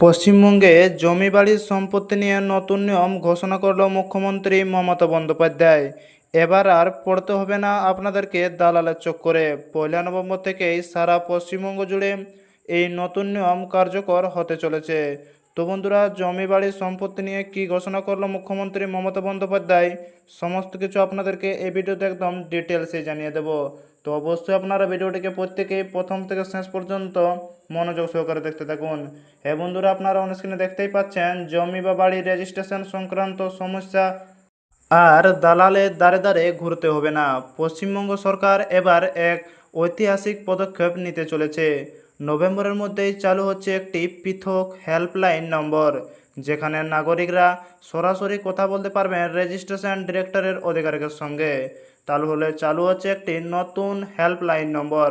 পশ্চিমবঙ্গে জমি বাড়ির সম্পত্তি নিয়ে নতুন নিয়ম ঘোষণা করল মুখ্যমন্ত্রী মমতা বন্দ্যোপাধ্যায়। এবার আর পড়তে হবে না আপনাদেরকে দালালের চক্করে। পয়লা নভেম্বর থেকেই সারা পশ্চিমবঙ্গ জুড়ে এই নতুন নিয়ম কার্যকর হতে চলেছে। তো বন্ধুরা জমি বাড়ির সম্পত্তি নিয়ে কি ঘোষণা করল মুখ্যমন্ত্রী মমতা বন্দ্যোপাধ্যায়? সমস্ত কিছু আপনাদেরকে এই ভিডিওতে একদম ডিটেলসে জানিয়ে দেব। তো অবশ্যই আপনারা ভিডিওটিকে প্রত্যেকেই প্রথম থেকে শেষ পর্যন্ত মনোযোগ সহকারে দেখতে থাকুন। হ্যাঁ বন্ধুরা, আপনারা অনস্ক্রিনে দেখতেই পাচ্ছেন, জমি বা বাড়ি রেজিস্ট্রেশন সংক্রান্ত সমস্যা আর দালালের দ্বারে দ্বারে ঘুরতে হবে না। পশ্চিমবঙ্গ সরকার এবার এক ঐতিহাসিক পদক্ষেপ নিতে চলেছে। নভেম্বরের মধ্যেই চালু হচ্ছে একটি পৃথক হেল্পলাইন নম্বর, যেখানে নাগরিকরা সরাসরি কথা বলতে পারবেন রেজিস্ট্রেশন ডিরেক্টরের অধিকারিকের সঙ্গে। চালু হলে চালু হচ্ছে একটি নতুন হেল্পলাইন নম্বর,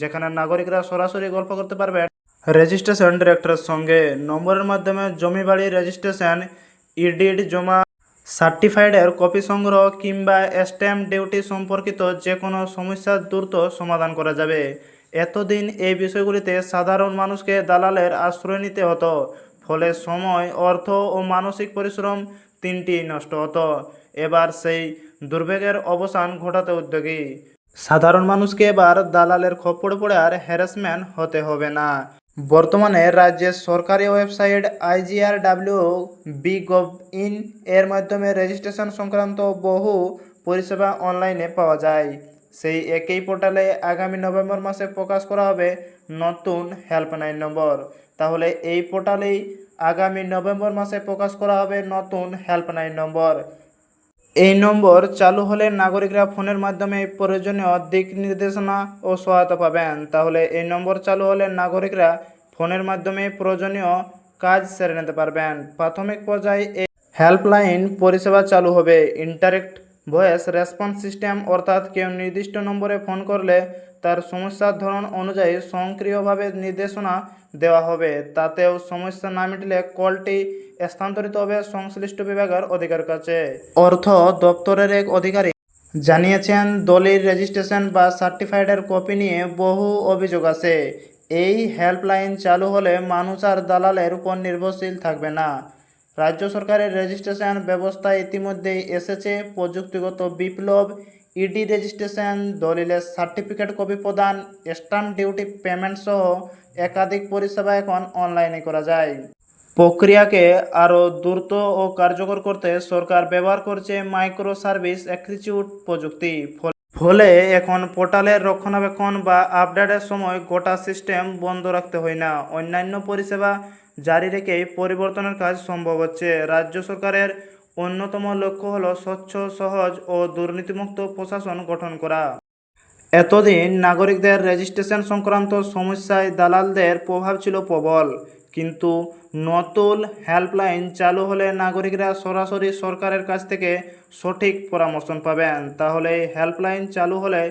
যেখানে নাগরিকরা সরাসরি গল্প করতে পারবেন রেজিস্ট্রেশন ডিরেক্টরের সঙ্গে। নম্বরের মাধ্যমে জমি বাড়ি রেজিস্ট্রেশন, ইডিড জমা সার্টিফাইডের কপি সংগ্রহ কিংবা স্ট্যাম্প ডিউটি সম্পর্কিত যে কোনো সমস্যার দ্রুত সমাধান করা যাবে। এতদিন এই বিষয়গুলিতে সাধারণ মানুষকে দালালের আশ্রয় নিতে হতো, ফলে সময়, অর্থ ও মানসিক পরিশ্রম তিনটি নষ্ট হতো। এবার সেই দুর্ভোগের অবসান ঘটাতে উদ্যোগী। সাধারণ মানুষকে এবার দালালের খপ্পড়ে পড়ে আর হ্যারাসমেন্ট হতে হবে না। বর্তমানে রাজ্যের সরকারি website IGRW B gov in এর মাধ্যমে রেজিস্ট্রেশন সংক্রান্ত বহু পরিষেবা অনলাইনে পাওয়া যায়। সেই একই পোর্টালে আগামী নভেম্বর মাসে প্রকাশ করা হবে নতুন হেল্পলাইন নম্বর। তাহলে এই পোর্টালেই আগামী নভেম্বর মাসে প্রকাশ করা হবে নতুন হেল্পলাইন নম্বর। এই নম্বর চালু হলে নাগরিকরা ফোনের মাধ্যমে প্রয়োজনীয় দিক নির্দেশনা ও সহায়তা পাবেন। তাহলে এই নম্বর চালু হলে নাগরিকরা ফোনের মাধ্যমে প্রয়োজনীয় কাজ সেরে নিতে পারবেন। প্রাথমিক পর্যায়ে হেল্পলাইন পরিষেবা চালু হবে। ইন্টারেক্ট ভয়েস রেসপন্স সিস্টেম অর্থাৎ কেউ নির্দিষ্ট নম্বরে ফোন করলে তার সমস্যার ধরন অনুযায়ী স্বয়ংক্রিয়ভাবে নির্দেশনা দেওয়া হবে। তাতেও সমস্যা না মিটলে কলটি স্থানান্তরিত হবে সংশ্লিষ্ট বিভাগের অধিকার কাছে। অর্থ দপ্তরের এক অধিকারী জানিয়েছেন, দলিল, রেজিস্ট্রেশন বা সার্টিফাইডের কপি নিয়ে বহু অভিযোগ আছে। এই হেল্পলাইন চালু হলে মানুষ আর দালালের উপর নির্ভরশীল থাকবে না। রাজ্য সরকারের রেজিস্ট্রেশন ব্যবস্থা ইতিমধ্যেই এসেছে। প্রযুক্তিগত বিপ্লব ইডি রেজিস্ট্রেশন দলিলের সার্টিফিকেট কপি প্রদান স্ট্যাম্প ডিউটি পেমেন্ট সহ একাধিক পরিষেবা এখন অনলাইনে করা যায়। প্রক্রিয়াকে আরও দ্রুত ও কার্যকর করতে সরকার ব্যবহার করছে মাইক্রো সার্ভিস এক্সিকিউট প্রযুক্তি। ফলে এখন পোর্টালের রক্ষণাবেক্ষণ বা আপডেটের সময় গোটা সিস্টেম বন্ধ রাখতে হয় না। অন্যান্য পরিষেবা জারি রেখেই পরিবর্তনের কাজ সম্ভব হচ্ছে। রাজ্য সরকারের অন্যতম লক্ষ্য হল স্বচ্ছ, সহজ ও দুর্নীতিমুক্ত প্রশাসন গঠন করা। এতদিন নাগরিকদের রেজিস্ট্রেশন সংক্রান্ত সমস্যায় দালালদের প্রভাব ছিল প্রবল। কিন্তু নতুন হেল্পলাইন চালু হলে নাগরিকরা সরাসরি সরকারের কাছ থেকে সঠিক পরামর্শ পাবেন। তাহলে হেল্পলাইন চালু হলে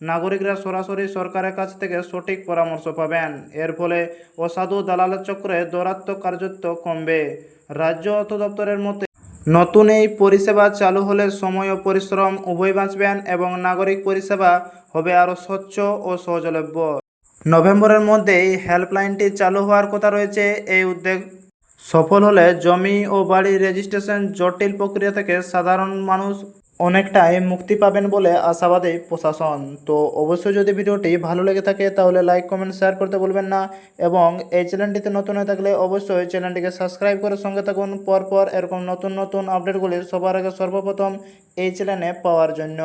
নাগরিকরা সরাসরি সরকারের কাছ থেকে সঠিক পরামর্শ পাবেন। এর ফলে অসাধু দালালের চক্রে দৌরাত্মক কার্যত্ব কমবে। রাজ্য অর্থ দপ্তরের মতে, নতুন এই পরিষেবা চালু হলে সময় ও পরিশ্রম উভয় বাঁচবেন এবং নাগরিক পরিষেবা হবে আরও স্বচ্ছ ও সহজলভ্য। নভেম্বরের মধ্যেই হেল্পলাইনটি চালু হওয়ার কথা রয়েছে এই উদ্যোগ সফল হলে জমি ও বাড়ি রেজিস্ট্রেশন জটিল প্রক্রিয়া থেকে সাধারণ মানুষ অনেকটাই মুক্তি পাবেন বলে আশাবাদী প্রশাসন। তো অবশ্যই যদি ভিডিওটি ভালো লেগে থাকে তাহলে লাইক, কমেন্ট, শেয়ার করতে ভুলবেন না এবং এই চ্যানেলটিতে নতুন হয়ে থাকলে অবশ্যই চ্যানেলটিকে সাবস্ক্রাইব করে সঙ্গে থাকুন। পরপর এরকম নতুন নতুন আপডেটগুলি সবার আগে সর্বপ্রথম এই চ্যানেলে পাওয়ার জন্য।